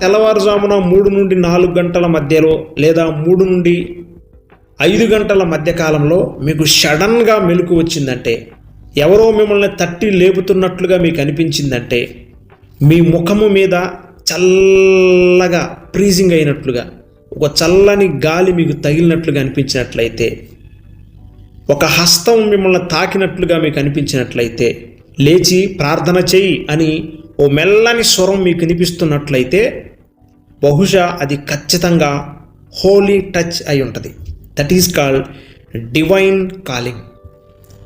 తెల్లవారుజామున మూడు నుండి నాలుగు గంటల మధ్యలో లేదా మూడు నుండి ఐదు గంటల మధ్య కాలంలో మీకు సడన్గా మెలకు వచ్చిందంటే ఎవరో మిమ్మల్ని తట్టి లేపుతున్నట్లుగా మీకు అనిపించిందంటే మీ ముఖము మీద చల్లగా ప్రీజింగ్ అయినట్లుగా ఒక చల్లని గాలి మీకు తగిలినట్లుగా అనిపించినట్లయితే ఒక హస్తం మిమ్మల్ని తాకినట్లుగా మీకు అనిపించినట్లయితే లేచి ప్రార్థన చెయ్యి అని ఓ మెల్లని స్వరం మీకు వినిపిస్తున్నట్లయితే బహుశా అది ఖచ్చితంగా హోలీ టచ్ అయి ఉంటుంది. That is called divine calling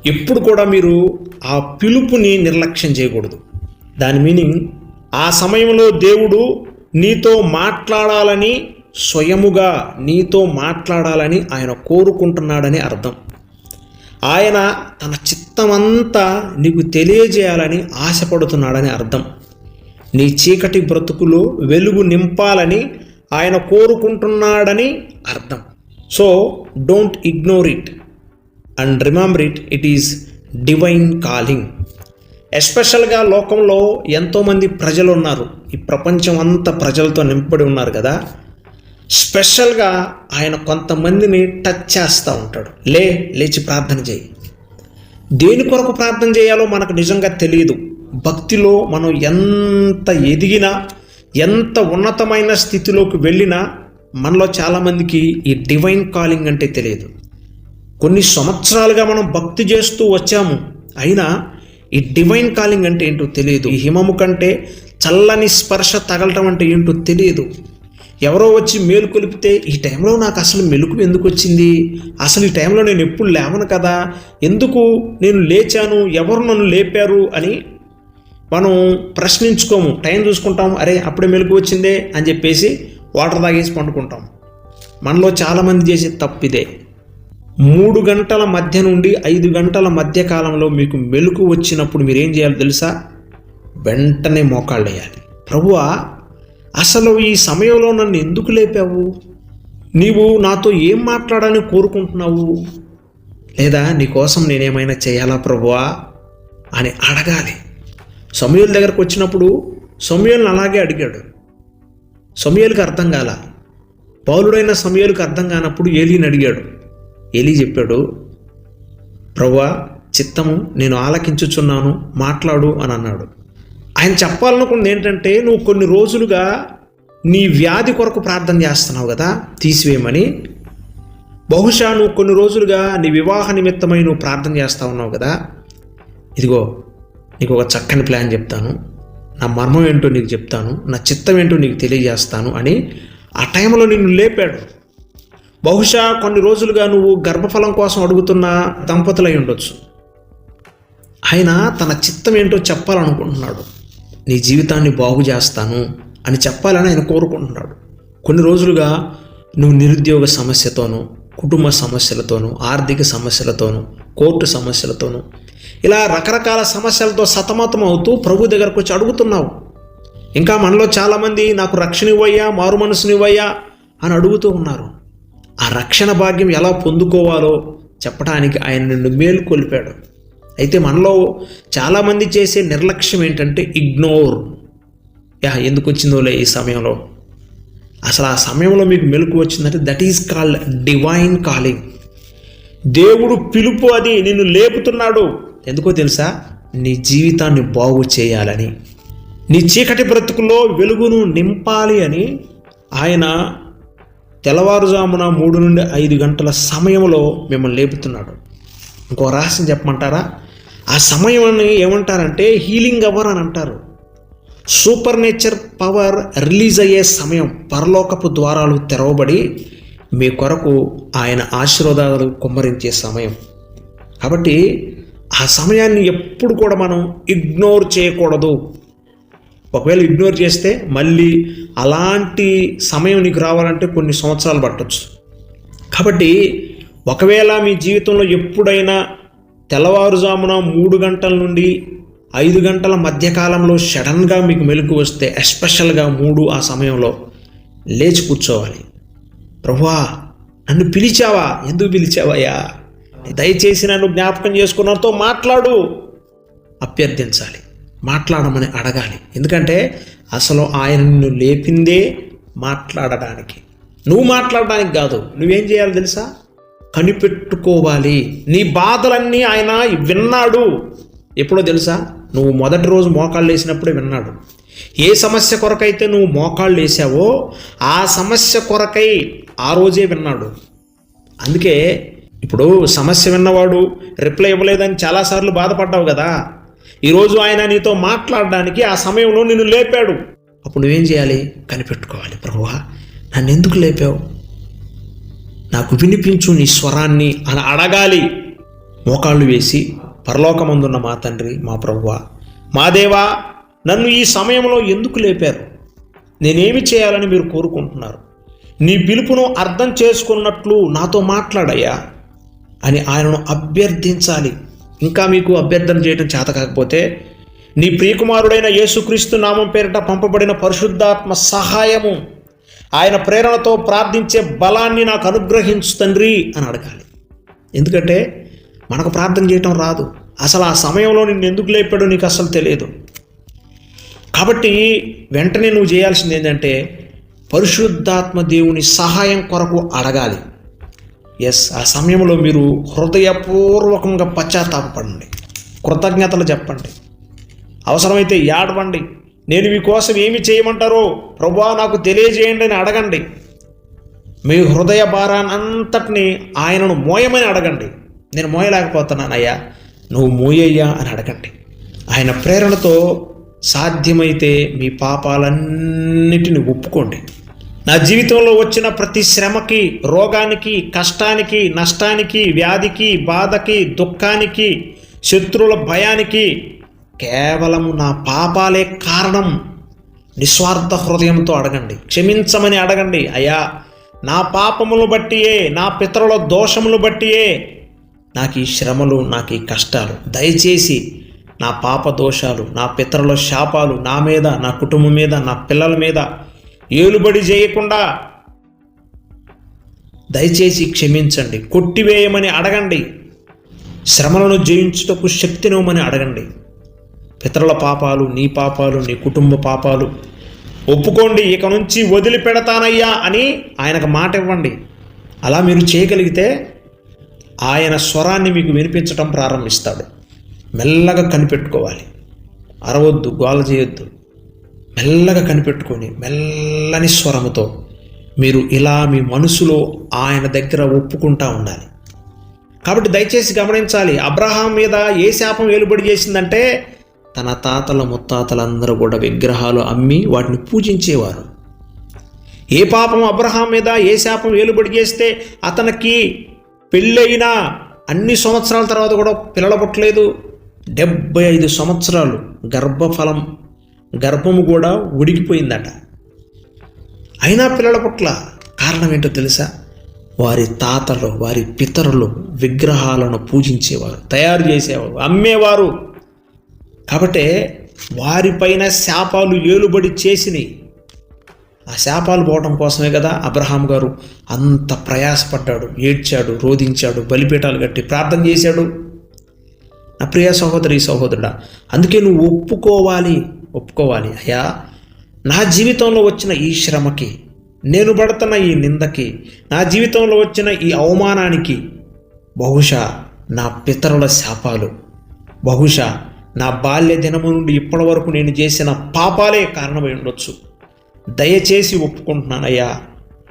ఎప్పుడు కూడా మీరు ఆ పిలుపుని నిర్లక్ష్యం చేయకూడదు. దాని మీనింగ్ ఆ సమయంలో దేవుడు నీతో మాట్లాడాలని స్వయముగా నీతో మాట్లాడాలని ఆయన కోరుకుంటున్నాడని అర్థం. ఆయన తన చిత్తమంతా నీకు తెలియజేయాలని ఆశపడుతున్నాడని అర్థం. నీ చీకటి బ్రతుకులో వెలుగు నింపాలని ఆయన కోరుకుంటున్నాడని అర్థం. So don't ignore it. And remember it it is divine calling. ఎస్పెషల్గా లోకంలో ఎంతోమంది ప్రజలు ఉన్నారు ఈ ప్రపంచం అంతా ప్రజలతో నింపడి ఉన్నారు కదా. స్పెషల్గా ఆయన కొంతమందిని టచ్ చేస్తూ ఉంటాడు. లే లేచి ప్రార్థన చేయి. దేని కొరకు ప్రార్థన చేయాలో మనకు నిజంగా తెలియదు. భక్తిలో మనం ఎంత ఎదిగినా ఎంత ఉన్నతమైన స్థితిలోకి వెళ్ళినా మనలో చాలామందికి ఈ డివైన్ కాలింగ్ అంటే తెలియదు. కొన్ని సంవత్సరాలుగా మనం భక్తి చేస్తూ వచ్చాము అయినా ఈ డివైన్ కాలింగ్ అంటే ఏంటో తెలియదు. ఈ హిమము కంటే చల్లని స్పర్శ తగలటం అంటే ఏంటో తెలియదు. ఎవరో వచ్చి మేలు కొలిపితే ఈ టైంలో నాకు అసలు మెలుకు ఎందుకు వచ్చింది? అసలు ఈ టైంలో నేను ఎప్పుడు లేవను కదా? ఎందుకు నేను లేచాను? ఎవరు నన్ను లేపారు? అని మనం ప్రశ్నించుకోము టైం చూసుకుంటాం అరే అప్పుడే మెలకు వచ్చిందే అని చెప్పేసి వాటర్ తాగేసి పండుకుంటాం మనలో చాలామంది చేసే తప్పిదే. మూడు గంటల మధ్య నుండి ఐదు గంటల మధ్య కాలంలో మీకు మెలకు వచ్చినప్పుడు మీరేం చేయాలో తెలుసా? వెంటనే మోకాళ్ళు వేయాలి. ప్రభువా అసలు ఈ సమయంలో నన్ను ఎందుకు లేపావు? నీవు నాతో ఏం మాట్లాడాలని కోరుకుంటున్నావు? లేదా నీకోసం నేనేమైనా చేయాలా ప్రభువా? అని అడగాలి. సమయుల దగ్గరకు వచ్చినప్పుడు సమయల్ని అలాగే అడిగాడు. సమయలకు అర్థం కాల. పౌరుడైన సమయలకు అర్థం కానప్పుడు ఏలీని అడిగాడు. ఏలీ చెప్పాడు ప్రవ్వా చిత్తము నేను ఆలకించుచున్నాను మాట్లాడు అని అన్నాడు. ఆయన చెప్పాలనుకున్నది ఏంటంటే నువ్వు కొన్ని రోజులుగా నీ వ్యాధి కొరకు ప్రార్థన చేస్తున్నావు కదా తీసివేయమని. బహుశా నువ్వు కొన్ని రోజులుగా నీ వివాహ నిమిత్తమై నువ్వు ప్రార్థన చేస్తా ఉన్నావు కదా. ఇదిగో నీకు ఒక చక్కని ప్లాన్ చెప్తాను. నా మర్మం ఏంటో నీకు చెప్తాను. నా చిత్తం ఏంటో నీకు తెలియజేస్తాను అని ఆ టైంలో నిన్ను లేపాడు. బహుశా కొన్ని రోజులుగా నువ్వు గర్భఫలం కోసం అడుగుతున్న దంపతులై ఉండొచ్చు. ఆయన తన చిత్తం ఏంటో చెప్పాలనుకుంటున్నాడు. నీ జీవితాన్ని బాగు చేస్తాను అని చెప్పాలని ఆయన కోరుకుంటున్నాడు. కొన్ని రోజులుగా నువ్వు నిరుద్యోగ సమస్యతోనూ కుటుంబ సమస్యలతోనూ ఆర్థిక సమస్యలతోనూ కోర్టు సమస్యలతోనూ ఇలా రకరకాల సమస్యలతో సతమతం అవుతూ ప్రభు దగ్గరకు వచ్చి అడుగుతున్నావు. ఇంకా మనలో చాలామంది నాకు రక్షణ ఇవ్వయ్యా మారు మనసునివ్వయ్యా అని అడుగుతూ ఉన్నారు. ఆ రక్షణ భాగ్యం ఎలా పొందుకోవాలో చెప్పడానికి ఆయన నిన్ను మేలుకొల్పాడు అయితే మనలో చాలామంది చేసే నిర్లక్ష్యం ఏంటంటే ఇగ్నోర్. యా ఎందుకు వచ్చిందోలే ఈ సమయంలో? అసలు ఆ సమయంలో మీకు మెలకు వచ్చిందంటే that is called divine calling దేవుడు పిలుపు అది నిన్ను లేపుతున్నాడు. ఎందుకో తెలుసా? నీ జీవితాన్ని బాగు చేయాలని. నీ చీకటి బ్రతుకులో వెలుగును నింపాలి అని ఆయన తెల్లవారుజామున మూడు నుండి ఐదు గంటల సమయంలో మిమ్మల్ని లేపుతున్నాడు. ఇంకో రహస్యం చెప్పమంటారా? ఆ సమయాన్ని ఏమంటారంటే హీలింగ్ అవర్ అని అంటారు. సూపర్ నేచర్ పవర్ రిలీజ్ అయ్యే సమయం పరలోకపు ద్వారాలు తెరవబడి మీ కొరకు ఆయన ఆశీర్వాదాలు కుమ్మరించే సమయం. కాబట్టి ఆ సమయాన్ని ఎప్పుడు కూడా మనం ఇగ్నోర్ చేయకూడదు. ఒకవేళ ఇగ్నోర్ చేస్తే మళ్ళీ అలాంటి సమయం నీకు రావాలంటే కొన్ని సంవత్సరాలు పట్టవచ్చు కాబట్టి ఒకవేళ మీ జీవితంలో ఎప్పుడైనా తెల్లవారుజామున మూడు గంటల నుండి ఐదు గంటల మధ్యకాలంలో సడన్గా మీకు మెలకు వస్తే ఎస్పెషల్గా మూడు ఆ సమయంలో లేచి కూర్చోవాలి. ప్రభువా నన్ను పిలిచావా? ఎందుకు పిలిచావయ్యా? దయచేసి నన్ను జ్ఞాపకం చేసుకున్నతో మాట్లాడు. అభ్యర్థించాలి. మాట్లాడమని అడగాలి. ఎందుకంటే అసలు ఆయన నిన్ను లేపిందే మాట్లాడడానికి. నువ్వు మాట్లాడడానికి కాదు. నువ్వేం చేయాలి తెలుసా? కనిపెట్టుకోవాలి. నీ బాధలన్నీ ఆయన విన్నాడు. ఎప్పుడో తెలుసా? నువ్వు మొదటి రోజు మోకాళ్ళు వేసినప్పుడే విన్నాడు. ఏ సమస్య కొరకైతే నువ్వు మోకాళ్ళు వేసావో ఆ సమస్య కొరకై ఆ రోజే విన్నాడు. అందుకే ఇప్పుడు సమస్య విన్నవాడు రిప్లై ఇవ్వలేదని చాలాసార్లు బాధపడ్డావు కదా. ఈరోజు ఆయన నీతో మాట్లాడడానికి ఆ సమయంలో నిన్ను లేపాడు. అప్పుడు నువ్వేం చేయాలి? కనిపెట్టుకోవాలి. ప్రభువా నన్ను ఎందుకు లేపావు? నాకు వినిపించు నీ స్వరాన్ని అని అడగాలి. మోకాళ్ళు వేసి పరలోకమందున్న మా తండ్రి మా ప్రభువా మా దేవా నన్ను ఈ సమయంలో ఎందుకు లేపారు? నేనేమి చేయాలని మీరు కోరుకుంటున్నారు? నీ పిలుపును అర్థం చేసుకున్నట్లు నాతో మాట్లాడయ్యా. అని ఆయనను అభ్యర్థించాలి. ఇంకా మీకు అభ్యర్థన చేయడం చేత కాకపోతే నీ ప్రియకుమారుడైన యేసుక్రీస్తు నామం పేరిట పంపబడిన పరిశుద్ధాత్మ సహాయము ఆయన ప్రేరణతో ప్రార్థించే బలాన్ని నాకు అనుగ్రహించు తండ్రి అని అడగాలి. ఎందుకంటే మనకు ప్రార్థన చేయటం రాదు. అసలు ఆ సమయంలో నిన్ను ఎందుకు లేపాడో నీకు అసలు తెలియదు. కాబట్టి వెంటనే నువ్వు చేయాల్సింది ఏంటంటే పరిశుద్ధాత్మ దేవుని సహాయం కొరకు అడగాలి. ఎస్ ఆ సమయంలో మీరు హృదయపూర్వకంగా పశ్చాత్తాపడండి కృతజ్ఞతలు చెప్పండి. అవసరమైతే ఏడవండి. నేను మీకోసం ఏమి చేయమంటారో ప్రభా నాకు తెలియజేయండి అని అడగండి. మీ హృదయ భారాన్నంతటిని ఆయనను మోయమని అడగండి. నేను మోయలేకపోతున్నానయ్యా నువ్వు మోయయ్యా అని అడగండి. ఆయన ప్రేరణతో సాధ్యమైతే మీ పాపాలన్నిటిని ఒప్పుకోండి. నా జీవితంలో వచ్చిన ప్రతి శ్రమకి రోగానికి కష్టానికి నష్టానికి వ్యాధికి బాధకి దుఃఖానికి శత్రువుల భయానికి కేవలం నా పాపాలే కారణం. నిస్వార్థ హృదయంతో అడగండి. క్షమించమని అడగండి. అయ్యా నా పాపములు బట్టియే నా పితరుల దోషములు బట్టియే నాకు ఈ శ్రమలు నాకు ఈ కష్టాలు. దయచేసి నా పాప దోషాలు నా పితరుల శాపాలు నా మీద నా కుటుంబం మీద నా పిల్లల మీద ఏలుబడి చేయకుండా. దయచేసి క్షమించండి కొట్టివేయమని అడగండి. శ్రమలను జయించుటకు శక్తినివ్వమని అడగండి. పితరుల పాపాలు నీ పాపాలు నీ కుటుంబ పాపాలు ఒప్పుకోండి ఇక నుంచి వదిలిపెడతానయ్యా అని ఆయనకు మాట ఇవ్వండి. అలా మీరు చేయగలిగితే ఆయన స్వరాన్ని మీకు వినిపించటం ప్రారంభిస్తాడు. మెల్లగా కనిపెట్టుకోవాలి. అరవద్దు గోల చేయొద్దు. మెల్లగా కనిపెట్టుకొని మెల్లని స్వరముతో మీరు ఇలా మీ మనసులో ఆయన దగ్గర ఒప్పుకుంటా ఉండాలి. కాబట్టి దయచేసి గమనించాలి అబ్రహాం మీద ఏ శాపం ఏలుబడి చేసిందంటే తన తాతల ముత్తాతలందరూ కూడా విగ్రహాలు అమ్మి వాటిని పూజించేవారు. ఏ పాపం అబ్రహాం మీద ఏ శాపం ఏలుబడి చేస్తే అతనికి పెళ్ళైన అన్ని సంవత్సరాల తర్వాత కూడా పిల్లలు పుట్టలేదు డెబ్బై ఐదు సంవత్సరాలు గర్భఫలం గర్భము కూడా ఉడికిపోయిందట. అయినా పిల్లల పట్ల కారణం ఏంటో తెలుసా? వారి తాతలు వారి పితరులు విగ్రహాలను పూజించేవారు తయారు చేసేవారు అమ్మేవారు. కాబట్టి వారిపైన శాపాలు ఏలుబడి చేసినాయి. ఆ శాపాలు పోవడం కోసమే కదా అబ్రహాం గారు అంత ప్రయాసపడ్డాడు ఏడ్చాడు రోధించాడు బలిపీఠాలు కట్టి ప్రార్థన చేశాడు. నా ప్రియ సహోదరి సహోదరుడా అందుకే నువ్వు ఒప్పుకోవాలి. ఒప్పుకోవాలి. అయ్యా నా జీవితంలో వచ్చిన ఈ శ్రమకి నేను పడుతున్న ఈ నిందకి నా జీవితంలో వచ్చిన ఈ అవమానానికి బహుశా నా పితరుల శాపాలు బహుశా నా బాల్య దినము నుండి ఇప్పటి వరకు నేను చేసిన పాపాలే కారణమై ఉండొచ్చు. దయచేసి ఒప్పుకుంటున్నానయ్యా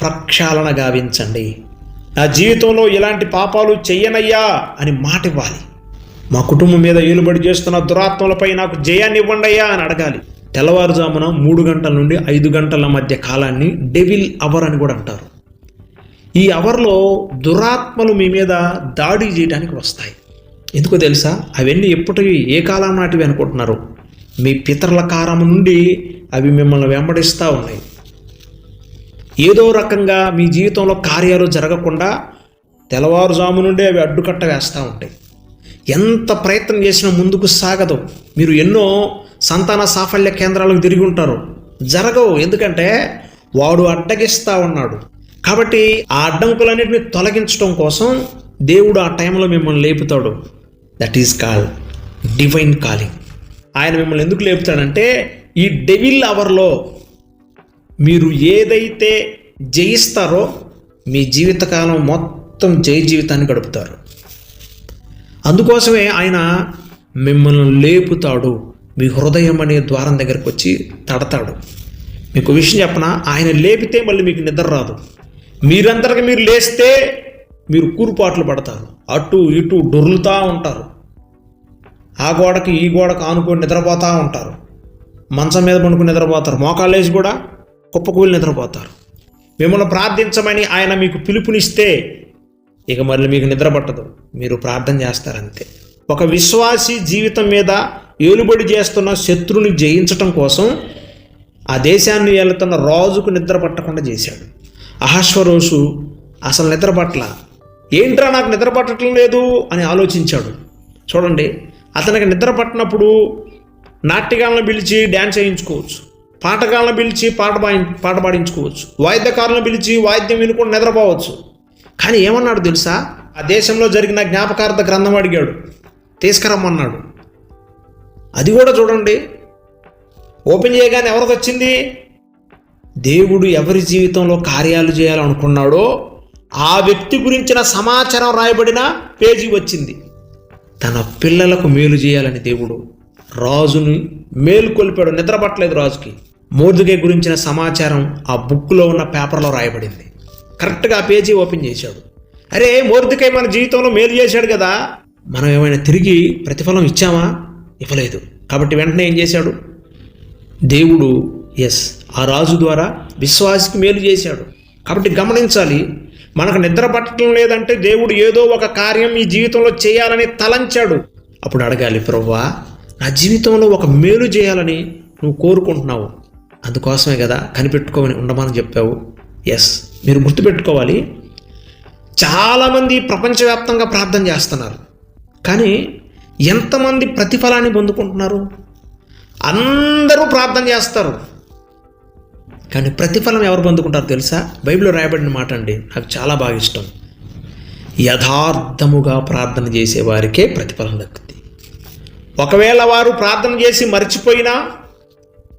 ప్రక్షాళన గావించండి. నా జీవితంలో ఇలాంటి పాపాలు చెయ్యనయ్యా అని మాట ఇవ్వాలి మా కుటుంబం మీద ఏలుబడి చేస్తున్న దురాత్మలపై నాకు జయాన్ని ఇవ్వండి అయ్యా అని అడగాలి. తెల్లవారుజామున మూడు గంటల నుండి ఐదు గంటల మధ్య కాలాన్ని డెవిల్ అవర్ అని కూడా అంటారు. ఈ అవర్లో దురాత్మలు మీ మీద దాడి చేయడానికి వస్తాయి. ఎందుకో తెలుసా? అవన్నీ ఎప్పటివి ఏ కాలం నాటివి అనుకుంటున్నారు? మీ పితరుల కారం నుండి అవి మిమ్మల్ని వెంబడిస్తూ ఉన్నాయి. ఏదో రకంగా మీ జీవితంలో కార్యాలు జరగకుండా తెల్లవారుజాము నుండి అవి అడ్డుకట్ట వేస్తూ ఉంటాయి. ఎంత ప్రయత్నం చేసినా ముందుకు సాగదు. మీరు ఎన్నో సంతాన సాఫల్య కేంద్రాలకు తిరిగి ఉంటారు. జరగవు. ఎందుకంటే వాడు అడ్డగిస్తూ ఉన్నాడు. కాబట్టి ఆ అడ్డంకులన్నింటినీ తొలగించడం కోసం దేవుడు ఆ టైంలో మిమ్మల్ని లేపుతాడు. That is call divine calling ఆయన మిమ్మల్ని ఎందుకు లేపుతాడంటే ఈ డెవిల్ అవర్లో మీరు ఏదైతే జయిస్తారో మీ జీవితకాలం మొత్తం జయ జీవితాన్ని గడుపుతారు. అందుకోసమే ఆయన మిమ్మల్ని లేపుతాడు. మీ హృదయం అనే ద్వారం దగ్గరకు వచ్చి తడతాడు. మీకు విషయం చెప్పనా? ఆయన లేపితే మళ్ళీ మీకు నిద్ర రాదు. మీరందరికి మీరు లేస్తే మీరు కూరుపాట్లు పడతారు. అటు ఇటు డొర్లుతూ ఉంటారు. ఆ గోడకి ఈ గోడకు ఆనుకొని నిద్రపోతూ ఉంటారు. మంచం మీద పండుకుని నిద్రపోతారు. మోకాళ్ళేసి కూడా కుప్పకూలి నిద్రపోతారు. మిమ్మల్ని ప్రార్థించమని ఆయన మీకు పిలుపునిస్తే ఇక మళ్ళీ మీకు నిద్ర పట్టదు. మీరు ప్రార్థన చేస్తారంతే. ఒక విశ్వాసి జీవితం మీద ఏలుబడి చేస్తున్న శత్రుని జయించటం కోసం ఆ దేశాన్ని వెళుతున్న రాజుకు నిద్ర పట్టకుండా చేశాడు. అహశ్వరోషు అసలు నిద్ర పట్ల ఏంట్రా నాకు నిద్ర పట్టడం లేదు అని ఆలోచించాడు. చూడండి అతనికి నిద్ర పట్టినప్పుడు నాట్యకాలను పిలిచి డ్యాన్స్ చేయించుకోవచ్చు పాటగాలను పిలిచి పాట పాట పాడించుకోవచ్చు. వాయిద్యకారులను పిలిచి వాయిద్యం వినుకొని నిద్రపోవచ్చు. కానీ ఏమన్నాడు తెలుసా? ఆ దేశంలో జరిగిన జ్ఞాపకార్థ గ్రంథం అడిగాడు. తీసుకురమ్మన్నాడు. అది కూడా చూడండి. ఓపెన్ చేయగానే ఎవరికి వచ్చింది దేవుడు ఎవరి జీవితంలో కార్యాలు చేయాలనుకున్నాడో ఆ వ్యక్తి గురించిన సమాచారం రాయబడిన పేజీ వచ్చింది. తన పిల్లలకు మేలు చేయాలని దేవుడు రాజుని మేలు నిద్రపట్టలేదు రాజుకి. మోర్దుగే గురించిన సమాచారం ఆ బుక్లో ఉన్న పేపర్లో రాయబడింది. కరెక్ట్గా ఆ పేజీ ఓపెన్ చేశాడు. అరే మోర్దుకై మన జీవితంలో మేలు చేశాడు కదా. మనం ఏమైనా తిరిగి ప్రతిఫలం ఇచ్చామా? ఇవ్వలేదు. కాబట్టి వెంటనే ఏం చేశాడు? దేవుడు ఎస్ ఆ రాజు ద్వారా విశ్వాసికి మేలు చేశాడు. కాబట్టి గమనించాలి మనకు నిద్ర పట్టడం లేదంటే దేవుడు ఏదో ఒక కార్యం ఈ జీవితంలో చేయాలని తలంచాడు. అప్పుడు అడగాలి ప్రవ్వా నా జీవితంలో ఒక మేలు చేయాలని నువ్వు కోరుకుంటున్నావు. అందుకోసమే కదా కనిపెట్టుకోమని ఉండమని చెప్పావు. ఎస్ మీరు గుర్తుపెట్టుకోవాలి చాలామంది ప్రపంచవ్యాప్తంగా ప్రార్థన చేస్తున్నారు. కానీ ఎంతమంది ప్రతిఫలాన్ని పొందుకుంటున్నారు? అందరూ ప్రార్థన చేస్తారు. కానీ ప్రతిఫలం ఎవరు పొందుకుంటారు తెలుసా? బైబిల్లో రాయబడిన మాట అండి నాకు చాలా బాగా ఇష్టం. యథార్థముగా ప్రార్థన చేసే వారికే ప్రతిఫలం దక్కుతుంది ఒకవేళ వారు ప్రార్థన చేసి మర్చిపోయినా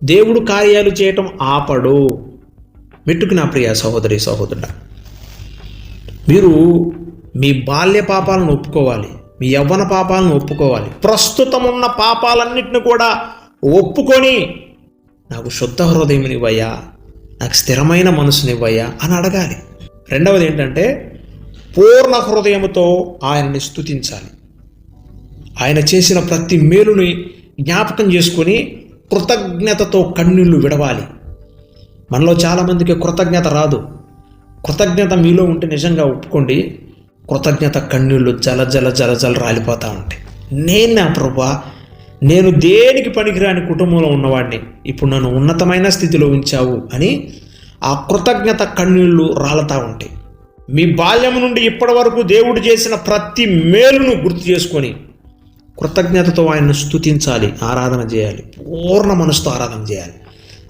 దేవుడు కార్యాలు చేయటం ఆపడు. మెట్టుకు నా ప్రియ సహోదరి సహోదరుడ. మీరు మీ బాల్య పాపాలను ఒప్పుకోవాలి మీ యవ్వన పాపాలను ఒప్పుకోవాలి. ప్రస్తుతం ఉన్న పాపాలన్నిటిని కూడా ఒప్పుకొని నాకు శుద్ధ హృదయమునివ్వయ్యా నాకు స్థిరమైన మనసునివ్వయ్యా అని అడగాలి. రెండవది ఏంటంటే పూర్ణ హృదయముతో ఆయనని స్తుతించాలి. ఆయన చేసిన ప్రతి మేలుని జ్ఞాపకం చేసుకొని కృతజ్ఞతతో కన్నీళ్ళు విడవాలి. మనలో చాలామందికి కృతజ్ఞత రాదు. కృతజ్ఞత మీలో ఉంటే నిజంగా ఒప్పుకోండి. కృతజ్ఞత కన్నీళ్ళు జల జల జల జల రాలిపోతూ ఉంటాయి. నేను నా ప్రభా? నేను దేనికి పనికిరాని కుటుంబంలో ఉన్నవాడిని? ఇప్పుడు నన్ను ఉన్నతమైన స్థితిలో ఉంచావు అని ఆ కృతజ్ఞత కన్నీళ్ళు రాలతా ఉంటాయి. మీ బాల్యం నుండి ఇప్పటి వరకు దేవుడు చేసిన ప్రతి మేలును గుర్తు చేసుకొని కృతజ్ఞతతో ఆయన్ను స్తుతించాలి ఆరాధన చేయాలి పూర్ణ మనసుతో ఆరాధన చేయాలి.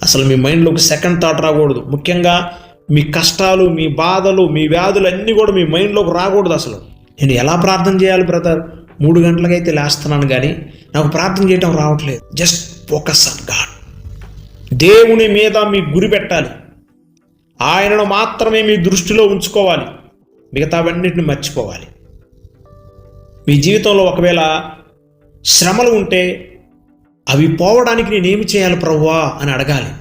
అసలు మీ మైండ్లోకి సెకండ్ థాట్ రాకూడదు. ముఖ్యంగా మీ కష్టాలు మీ బాధలు మీ వ్యాధులు అన్నీ కూడా మీ మైండ్లోకి రాకూడదు అసలు. నేను ఎలా ప్రార్థన చేయాలి బ్రదర్ మూడు గంటలకైతే లేస్తున్నాను కానీ నాకు ప్రార్థన చేయటం రావట్లేదు. జస్ట్ ఫోకస్ ఆన్ గాడ్ దేవుని మీద మీ గురి పెట్టాలి. ఆయనను మాత్రమే మీ దృష్టిలో ఉంచుకోవాలి. మిగతావన్నిటిని మర్చిపోవాలి. మీ జీవితంలో ఒకవేళ శ్రమలు ఉంటే అవి పోవడానికి నేనేమి చేయాలి ప్రభువా అని అడగాలి.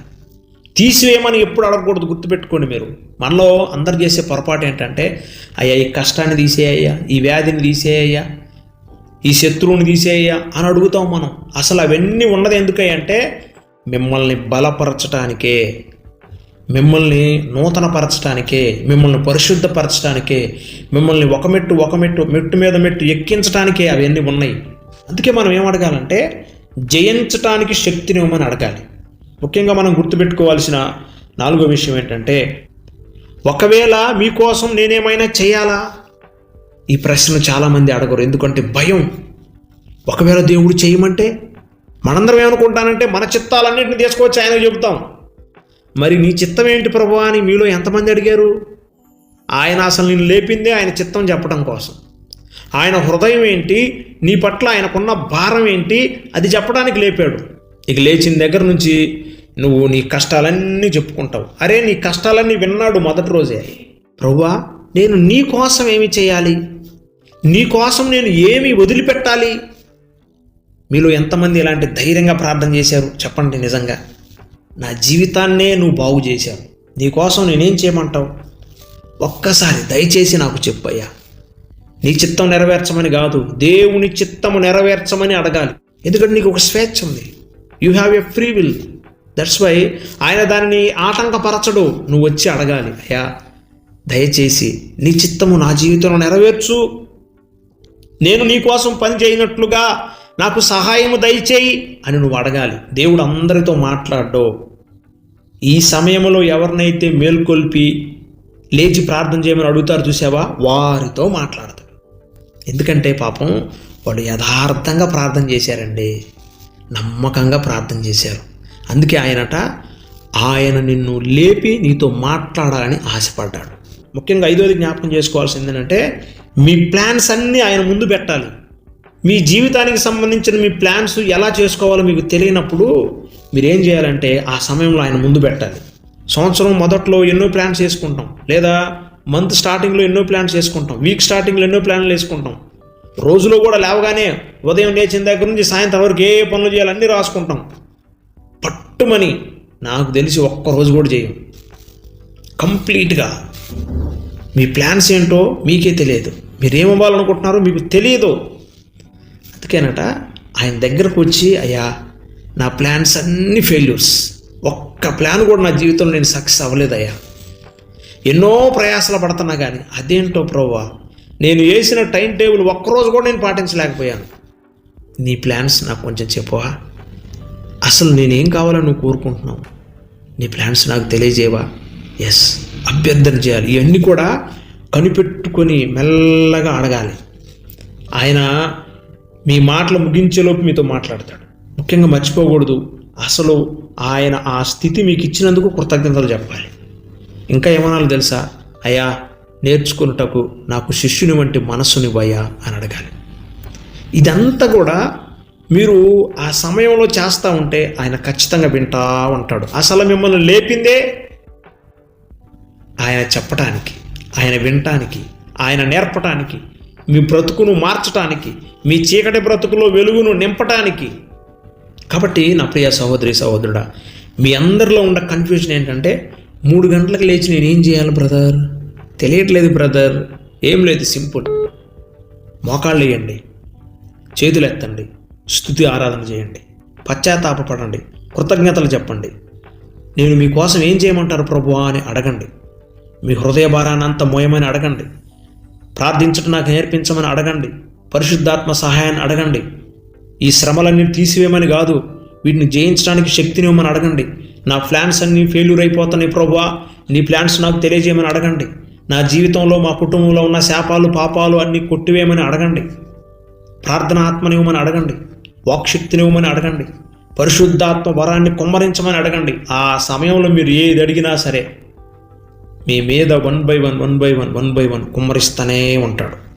తీసివేయమని ఎప్పుడు అడగకూడదు గుర్తుపెట్టుకోండి మీరు. మనలో అందరు చేసే పొరపాటు ఏంటంటే అయ్యా ఈ కష్టాన్ని తీసేయ్యా ఈ వ్యాధిని తీసేయ్యా ఈ శత్రువుని తీసేయ్యా అని అడుగుతాం మనం. అసలు అవన్నీ ఉన్నది ఎందుకంటే మిమ్మల్ని బలపరచటానికే మిమ్మల్ని నూతనపరచడానికే మిమ్మల్ని పరిశుద్ధపరచడానికే మిమ్మల్ని ఒక మెట్టు ఒక మెట్టు మెట్టు మీద మెట్టు ఎక్కించడానికే అవన్నీ ఉన్నాయి. అందుకే మనం ఏం అడగాలంటే జయించటానికి శక్తినివ్వమని అడగాలి. ముఖ్యంగా మనం గుర్తుపెట్టుకోవాల్సిన నాలుగో విషయం ఏంటంటే ఒకవేళ మీకోసం నేనేమైనా చేయాలా? ఈ ప్రశ్న చాలామంది అడగరు. ఎందుకంటే భయం. ఒకవేళ దేవుడు చేయమంటే మనందరం ఏమనుకుంటానంటే మన చిత్తాలన్నింటిని తీసుకొచ్చి ఆయనకు చెబుతాం. మరి నీ చిత్తం ఏంటి ప్రభు అని మీలో ఎంతమంది అడిగారు? ఆయన అసలు నేను లేపిందే ఆయన చిత్తం చెప్పడం కోసం. ఆయన హృదయం ఏంటి? నీ పట్ల ఆయనకున్న భారం ఏంటి? అది చెప్పడానికి లేపాడు. ఇక లేచిన దగ్గర నుంచి నువ్వు నీ కష్టాలన్నీ చెప్పుకుంటావు. అరే నీ కష్టాలన్నీ విన్నాడు మొదటి రోజే. ప్రభువా నేను నీ కోసం ఏమి చేయాలి? నీ కోసం నేను ఏమి వదిలిపెట్టాలి? మీలో ఎంతమంది ఇలాంటి ధైర్యంగా ప్రార్థన చేశారు? చెప్పండి నిజంగా. నా జీవితాన్నే నువ్వు బాగు చేశావు. నీకోసం నేనేం చేయమంటావు? ఒక్కసారి దయచేసి నాకు చెప్పయ్యా. నీ చిత్తం నెరవేర్చమని కాదు దేవుని చిత్తము నెరవేర్చమని అడగాలి. ఎందుకంటే నీకు ఒక స్వేచ్ఛ ఉంది. You have a free will that's why ఆయన దానిని ఆటంకపరచడు. నువ్వు వచ్చి అడగాలి అయ్యా దయచేసి నీ చిత్తము నా జీవితంలో నెరవేర్చు. నేను నీకోసం పని చేయనట్లుగా నాకు సహాయము దయచేయి అని నువ్వు అడగాలి. దేవుడు అందరితో మాట్లాడ్డో. ఈ సమయంలో ఎవరినైతే మేల్కొల్పి లేచి ప్రార్థన చేయమని అడుగుతారు చూసావా? వారితో మాట్లాడతాడు. ఎందుకంటే పాపం వాళ్ళు యథార్థంగా ప్రార్థన చేశారండి. నమ్మకంగా ప్రార్థన చేశారు. అందుకే ఆయనట ఆయన నిన్ను లేపి నీతో మాట్లాడాలని ఆశపడ్డాడు. ముఖ్యంగా ఐదోది జ్ఞాపకం చేసుకోవాల్సింది ఏంటంటే మీ ప్లాన్స్ అన్నీ ఆయన ముందు పెట్టాలి. మీ జీవితానికి సంబంధించిన మీ ప్లాన్స్ ఎలా చేసుకోవాలో మీకు తెలియనప్పుడు మీరేం చేయాలంటే ఆ సమయంలో ఆయన ముందు పెట్టాలి. సంవత్సరం మొదట్లో ఎన్నో ప్లాన్స్ చేసుకుంటాం. లేదా మంత్ స్టార్టింగ్లో ఎన్నో ప్లాన్స్ వేసుకుంటాం వీక్ స్టార్టింగ్లో ఎన్నో ప్లాన్లు వేసుకుంటాం. రోజులో కూడా లేవగానే ఉదయం లేచిన దగ్గర నుంచి సాయంత్రం వరకు ఏ పనులు చేయాలన్నీ రాసుకుంటాం. పట్టుమని నాకు తెలిసి ఒక్క రోజు కూడా చేయం. కంప్లీట్గా. మీ ప్లాన్స్ ఏంటో మీకే తెలియదు. మీరు ఏమవ్వాలనుకుంటున్నారో మీకు తెలియదు. అందుకేనట ఆయన దగ్గరకు వచ్చి అయ్యా నా ప్లాన్స్ అన్నీ ఫెయిల్యూర్స్. ఒక్క ప్లాన్ కూడా నా జీవితంలో నేను సక్సెస్ అవ్వలేదయ్యా. ఎన్నో ప్రయాసాలు పడుతున్నా కానీ అదేంటో ప్రోవా నేను వేసిన టైం టేబుల్ ఒక్కరోజు కూడా నేను పాటించలేకపోయాను. నీ ప్లాన్స్ నాకు కొంచెం చెప్పవా? అసలు నేనేం కావాలని నువ్వు కోరుకుంటున్నావు? నీ ప్లాన్స్ నాకు తెలియజేవా ఎస్ అభ్యర్థన చేయాలి. ఇవన్నీ కూడా కనిపెట్టుకొని మెల్లగా అడగాలి. ఆయన మీ మాటలు ముగించేలోపు మీతో మాట్లాడతాడు. ముఖ్యంగా మర్చిపోకూడదు. అసలు ఆయన ఆ స్థితి మీకు ఇచ్చినందుకు కృతజ్ఞతలు చెప్పాలి. ఇంకా ఏమనాలో తెలుసా? అయా నేర్చుకున్నటకు నాకు శిష్యుని వంటి మనస్సునివ్వయ్యా అని అడగాలి. ఇదంతా కూడా మీరు ఆ సమయంలో చేస్తూ ఉంటే ఆయన ఖచ్చితంగా వింటా ఉంటాడు. అసలు మిమ్మల్ని లేపిందే ఆయన చెప్పటానికి ఆయన వినటానికి ఆయన నేర్పటానికి మీ బ్రతుకును మార్చటానికి మీ చీకటి బ్రతుకులో వెలుగును నింపటానికి. కాబట్టి నా ప్రియ సహోదరి సహోదరుడా మీ అందరిలో ఉన్న కన్ఫ్యూజన్ ఏంటంటే మూడు గంటలకు లేచి నేను ఏం చేయాలి బ్రదర్? తెలియట్లేదు బ్రదర్. ఏం లేదు సింపుల్. మోకాళ్ళు వేయండి. చేతులు ఎత్తండి. స్థుతి ఆరాధన చేయండి. పశ్చాత్తాపపడండి. కృతజ్ఞతలు చెప్పండి. నేను మీకోసం ఏం చేయమంటారు ప్రభువా అని అడగండి. మీ హృదయ భారాన్ని అంత మోయమని అడగండి. ప్రార్థించడం నాకు నేర్పించమని అడగండి. పరిశుద్ధాత్మ సహాయాన్ని అడగండి. ఈ శ్రమలన్నీ తీసివేయమని కాదు వీటిని జయించడానికి శక్తినివ్వమని అడగండి. నా ప్లాన్స్ అన్నీ ఫెయిల్యూర్ అయిపోతున్నాయి ప్రభువా నీ ప్లాన్స్ నాకు తెలియజేయమని అడగండి. నా జీవితంలో మా కుటుంబంలో ఉన్న శాపాలు పాపాలు అన్నీ కొట్టివేయమని అడగండి. ప్రార్థన ఆత్మనివ్వమని అడగండి. వాక్శక్తినివ్వమని అడగండి. పరిశుద్ధాత్మ వరాన్ని కుమ్మరించమని అడగండి. ఆ సమయంలో మీరు ఏది అడిగినా సరే మీ మీద one by one one by one one by one కుమ్మరిస్తూనే ఉంటాడు.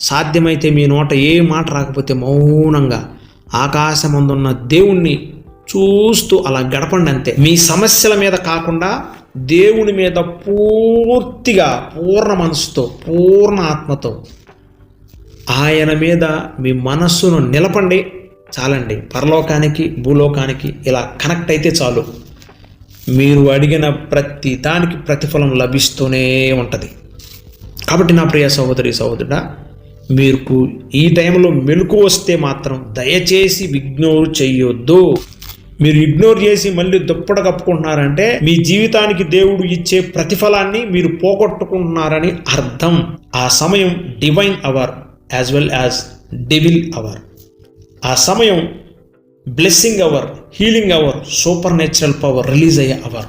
సాధ్యమైతే మీ నోట ఏ మాట రాకపోతే మౌనంగా ఆకాశమందున్న దేవుణ్ణి చూస్తూ అలా గడపండి అంతే. మీ సమస్యల మీద కాకుండా దేవుని మీద పూర్తిగా పూర్ణ మనసుతో పూర్ణ ఆత్మతో ఆయన మీద మీ మనస్సును నిలపండి చాలండి. పరలోకానికి భూలోకానికి ఇలా కనెక్ట్ అయితే చాలు. మీరు అడిగిన ప్రతి దానికి ప్రతిఫలం లభిస్తూనే ఉంటుంది. కాబట్టి నా ప్రియ సహోదరి సహోదరుడా మీకు ఈ టైంలో మెలకు వస్తే మాత్రం దయచేసి ఇగ్నోర్ చేయొద్దు. మీరు ఇగ్నోర్ చేసి మళ్ళీ దుప్పట కప్పుకుంటున్నారంటే మీ జీవితానికి దేవుడు ఇచ్చే ప్రతిఫలాన్ని మీరు పోగొట్టుకుంటున్నారని అర్థం. ఆ సమయం divine hour as well as devil hour ఆ సమయం blessing hour healing hour supernatural power release అయ్యే అవర్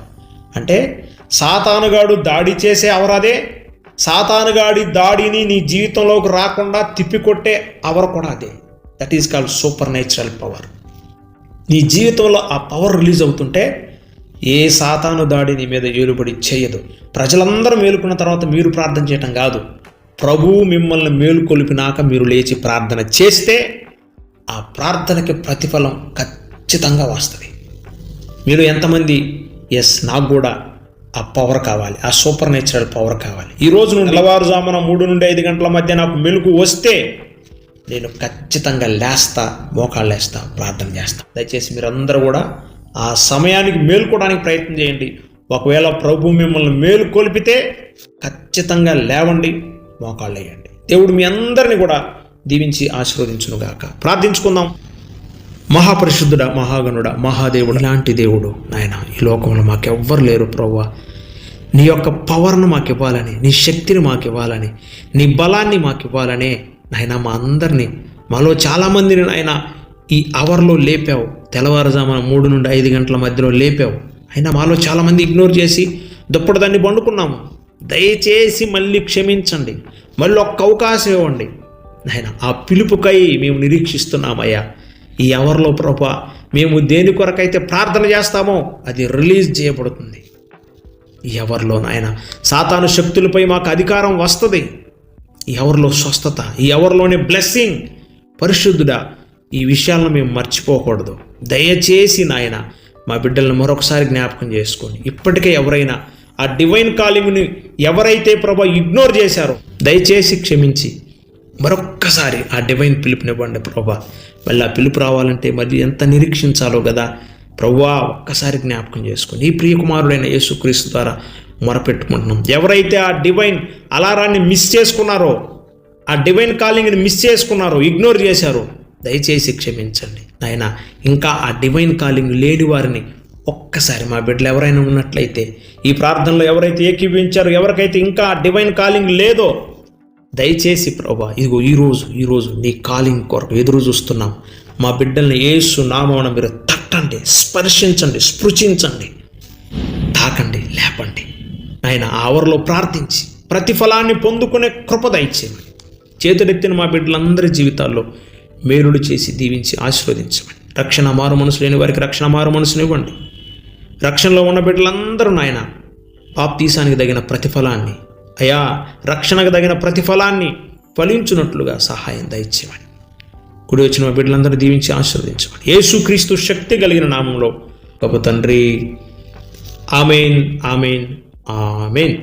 అంటే సాతానుగాడు దాడి చేసే అవర్ అదే. సాతానుగాడి దాడిని నీ జీవితంలోకి రాకుండా తిప్పికొట్టే అవర్ కూడా అదే. That is called supernatural power నీ జీవితంలో ఆ పవర్ రిలీజ్ అవుతుంటే ఏ సాతాను దాడి నీ మీద ఏలుబడి చేయదు. ప్రజలందరూ మేలుకున్న తర్వాత మీరు ప్రార్థన చేయటం కాదు. ప్రభువు మిమ్మల్ని మేలుకొలిపినాక మీరు లేచి ప్రార్థన చేస్తే ఆ ప్రార్థనకి ప్రతిఫలం ఖచ్చితంగా వస్తుంది. మీరు ఎంతమంది? ఎస్ నాకు కూడా ఆ పవర్ కావాలి. ఆ సూపర్ నేచురల్ పవర్ కావాలి. ఈ రోజు నుండి తెల్లవారుజామున మూడు నుండి ఐదు గంటల మధ్య నాకు మెలుకు వస్తే నేను ఖచ్చితంగా లేస్తా మోకాళ్ళు లేస్తా ప్రార్థన చేస్తా. దయచేసి మీరందరూ కూడా ఆ సమయానికి మేలుకోవడానికి ప్రయత్నం చేయండి. ఒకవేళ ప్రభు మిమ్మల్ని మేలుకొల్పితే ఖచ్చితంగా లేవండి మోకాళ్ళు వేయండి. దేవుడు మీ అందరిని కూడా దీవించి ఆశీర్వదించునుగాక. ప్రార్థించుకుందాం. మహాపరిశుద్ధుడ మహాగణుడ మహాదేవుడు లాంటి దేవుడు నాయన ఈ లోకంలో మాకెవ్వరు లేరు ప్రవ్వ. నీ యొక్క పవర్ను మాకు ఇవ్వాలని నీ శక్తిని మాకు ఇవ్వాలని నీ బలాన్ని మాకు ఇవ్వాలనే నాయన మా అందరినీ మాలో చాలామందిని ఆయన ఈ అవర్లో లేపావు. తెల్లవారుజామున మూడు నుండి ఐదు గంటల మధ్యలో లేపావు. అయినా మాలో చాలామంది ఇగ్నోర్ చేసి దుప్పటి దాన్ని పండుకున్నాము. దయచేసి మళ్ళీ క్షమించండి. మళ్ళీ ఒక్క అవకాశం ఇవ్వండి. నాయన ఆ పిలుపుకై మేము నిరీక్షిస్తున్నామయ్యా ఈ అవర్లో ప్రభా మేము దేని కొరకైతే ప్రార్థన చేస్తామో అది రిలీజ్ చేయబడుతుంది. ఈ అవర్లో నాయన సాతాను శక్తులపై మాకు అధికారం వస్తుంది. ఈ స్వస్థత ఈ ఎవరిలోనే బ్లెస్సింగ్ పరిశుద్ధుడా ఈ విషయాలను మేము మర్చిపోకూడదు. దయచేసి నాయన మా బిడ్డలను మరొకసారి జ్ఞాపకం చేసుకోండి. ఇప్పటికే ఎవరైనా ఆ డివైన్ కాలింగ్ని ఎవరైతే ప్రభా ఇగ్నోర్ చేశారో దయచేసి క్షమించి. మరొక్కసారి ఆ డివైన్ పిలుపునివ్వండి ప్రభా. మళ్ళీ ఆ పిలుపు రావాలంటే మరి ఎంత నిరీక్షించాలో కదా. ప్రవ్వా ఒక్కసారి జ్ఞాపకం చేసుకోండి. ఈ ప్రియకుమారుడైన యేసుక్రీస్తు ద్వారా మొరపెట్టుకుంటున్నాం. ఎవరైతే ఆ డివైన్ అలారాన్ని మిస్ చేసుకున్నారో ఆ డివైన్ కాలింగ్ని మిస్ చేసుకున్నారో ఇగ్నోర్ చేశారో దయచేసి క్షమించండి. నాయన ఇంకా ఆ డివైన్ కాలింగ్ లేని వారిని ఒక్కసారి మా బిడ్డలు ఎవరైనా ఉన్నట్లయితే ఈ ప్రార్థనలో ఎవరైతే ఏకీభవించారో ఎవరికైతే ఇంకా ఆ డివైన్ కాలింగ్ లేదో దయచేసి ప్రభా ఇదిగో ఈరోజు ఈరోజు నీ కాలింగ్ కొరకు ఎదురు చూస్తున్నాం. మా బిడ్డల్ని ఏసు నామమున మీరు తట్టండి స్పర్శించండి స్పృశించండి. తాకండి లేపండి. ఆయన ఆవరలో ప్రార్థించి ప్రతిఫలాన్ని పొందుకునే కృప చేతులెత్తిన మా బిడ్డలందరి జీవితాల్లో మేలుడు చేసి దీవించి ఆశీర్వదించమని. రక్షణ మారు మనసు లేని వారికి రక్షణ మారు మనసునివ్వండి రక్షణలో ఉన్న బిడ్డలందరూ నాయన పాప్తీసానికి తగిన ప్రతిఫలాన్ని అయా రక్షణకు తగిన ప్రతిఫలాన్ని ఫలించున్నట్లుగా సహాయం దయచేయమని. కుడి వచ్చిన మా బిడ్డలందరూ దీవించి ఆశీర్వదించమని. యేసుక్రీస్తు శక్తి కలిగిన నామంలో గొప్ప తండ్రి. Amen amen. ఆమెన్